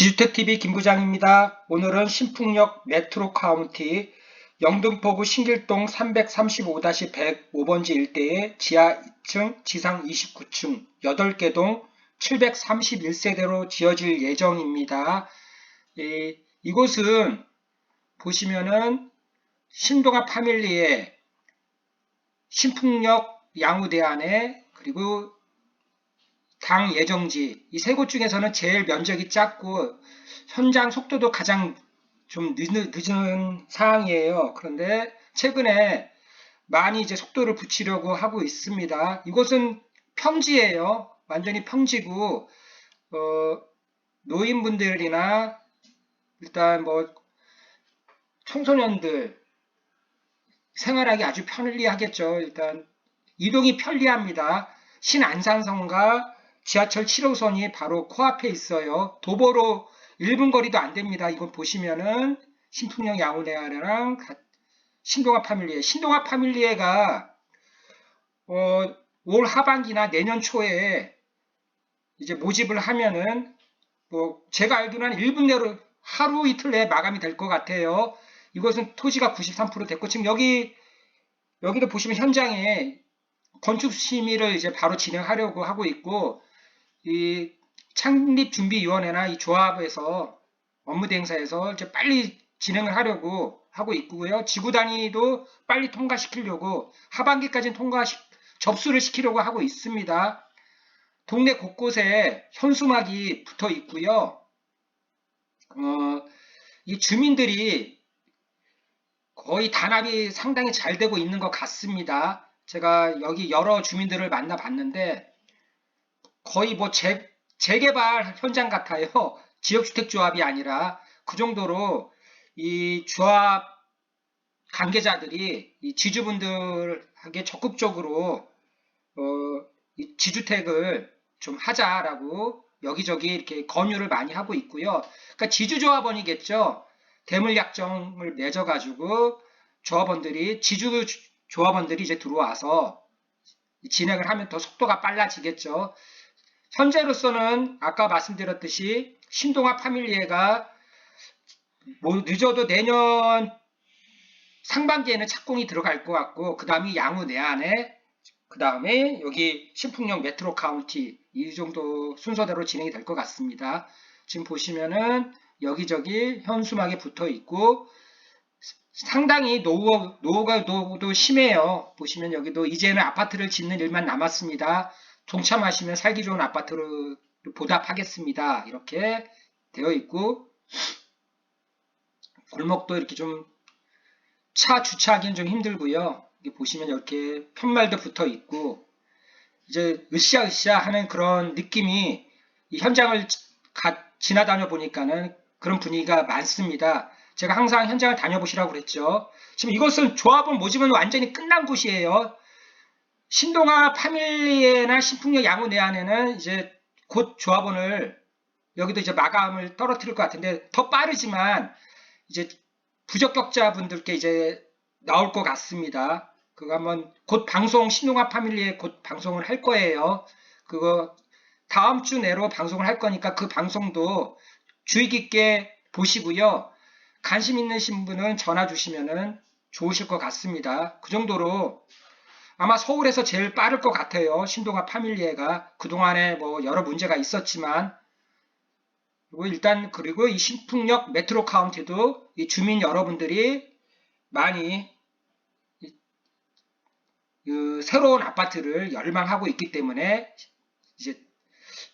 지주택TV 김부장입니다. 오늘은 신풍역 메트로 카운티 영등포구 신길동 335-105번지 일대의 지하 2층, 지상 29층 8개 동 731세대로 지어질 예정입니다. 이, 이곳은 보시면은 신동아 파밀리의 신풍역 양우대안에 그리고 당 예정지 이 세 곳 중에서는 제일 면적이 작고 현장 속도도 가장 좀 늦은, 늦은 사항이에요. 그런데 최근에 많이 이제 속도를 붙이려고 하고 있습니다. 이곳은 평지예요. 완전히 평지고 어, 노인분들이나 일단 뭐 청소년들 생활하기 아주 편리하겠죠. 일단 이동이 편리합니다. 신안산성과 지하철 7호선이 바로 코앞에 있어요. 도보로 1분 거리도 안 됩니다. 이건 보시면은 신풍령 양우대학이랑 신동아 파밀리에 신동아 파밀리에가 어, 올 하반기나 내년 초에 이제 모집을 하면은 뭐 제가 알기로는 1분 내로 하루 이틀 내에 마감이 될 것 같아요. 이것은 토지가 93% 됐고 지금 여기 여기도 보시면 현장에 건축 심의를 이제 바로 진행하려고 하고 있고 이 창립준비위원회나 이 조합에서 업무 대행사에서 이제 빨리 진행을 하려고 하고 있고요. 지구 단위도 빨리 통과시키려고 하반기까지 통과 접수를 시키려고 하고 있습니다. 동네 곳곳에 현수막이 붙어 있고요. 어, 이 주민들이 거의 단합이 상당히 잘 되고 있는 것 같습니다. 제가 여기 여러 주민들을 만나봤는데 거의 뭐 재, 재개발 현장 같아요. 지역주택조합이 아니라 그 정도로 이 조합 관계자들이 이 지주분들에게 적극적으로 어, 이 지주택을 좀 하자라고 여기저기 이렇게 권유를 많이 하고 있고요. 그러니까 지주조합원이겠죠. 대물약정을 맺어가지고 조합원들이 지주 조합원들이 이제 들어와서 진행을 하면 더 속도가 빨라지겠죠. 현재로서는 아까 말씀드렸듯이 신동아 파밀리에가 뭐 늦어도 내년 상반기에는 착공이 들어갈 것 같고 그 다음이 양우 내안에 그 다음에 여기 신풍역 메트로 카운티 이 정도 순서대로 진행이 될 것 같습니다. 지금 보시면은 여기저기 현수막에 붙어 있고 상당히 노후, 노후가 노후도 심해요. 보시면 여기도 이제는 아파트를 짓는 일만 남았습니다. 동참하시면 살기 좋은 아파트로 보답하겠습니다. 이렇게 되어 있고 골목도 이렇게 좀 차 주차하기는 좀 힘들고요. 여기 보시면 이렇게 편말도 붙어 있고 이제 으쌰으쌰 하는 그런 느낌이 현장을 가, 지나다녀 보니까는 그런 분위기가 많습니다. 제가 항상 현장을 다녀보시라고 그랬죠. 지금 이것은 조합원 모집은 완전히 끝난 곳이에요. 신동아 파밀리에나 신풍역 양우 내안에는 이제 곧 조합원을 여기도 이제 마감을 떨어뜨릴 것 같은데 더 빠르지만 이제 부적격자 분들께 이제 나올 것 같습니다. 그거 한번 곧 방송 신동아 파밀리에 곧 방송을 할 거예요. 그거 다음 주 내로 방송을 할 거니까 그 방송도 주의 깊게 보시고요. 관심 있으신 분은 전화 주시면은 좋으실 것 같습니다. 그 정도로 아마 서울에서 제일 빠를 것 같아요. 신동아 파밀리에가 그동안에 뭐 여러 문제가 있었지만 그리고 일단 그리고 이 신풍역 메트로 카운티도 이 주민 여러분들이 많이 그 새로운 아파트를 열망하고 있기 때문에 이제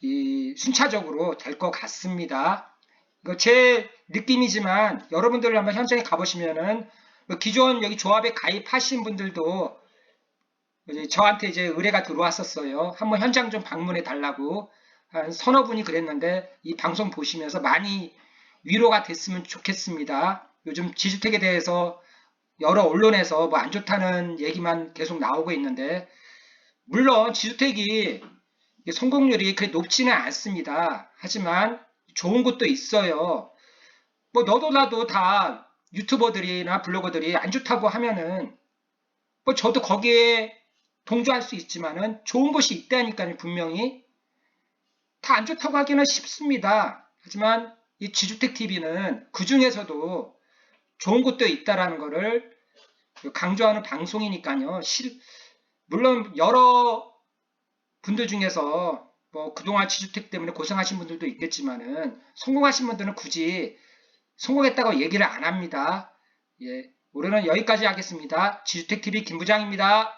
이 순차적으로 될 것 같습니다. 이거 제 느낌이지만 여러분들 한번 현장에 가보시면은 뭐 기존 여기 조합에 가입하신 분들도 이제 저한테 이제 의뢰가 들어왔었어요. 한번 현장 좀 방문해 달라고 한 서너 분이 그랬는데 이 방송 보시면서 많이 위로가 됐으면 좋겠습니다. 요즘 지주택에 대해서 여러 언론에서 뭐 안 좋다는 얘기만 계속 나오고 있는데 물론 지주택이 성공률이 그렇게 높지는 않습니다. 하지만 좋은 곳도 있어요. 뭐 너도 나도 다 유튜버들이나 블로거들이 안 좋다고 하면은 뭐 저도 거기에 동조할 수 있지만은 좋은 곳이 있다니까요, 분명히. 다 안 좋다고 하기는 쉽습니다. 하지만 이 지주택 TV는 그 중에서도 좋은 곳도 있다라는 거를 강조하는 방송이니까요. 실- 물론 여러 분들 중에서 뭐 그동안 지주택 때문에 고생하신 분들도 있겠지만은 성공하신 분들은 굳이 성공했다고 얘기를 안 합니다. 예, 오늘은 여기까지 하겠습니다. 지주택 TV 김부장입니다.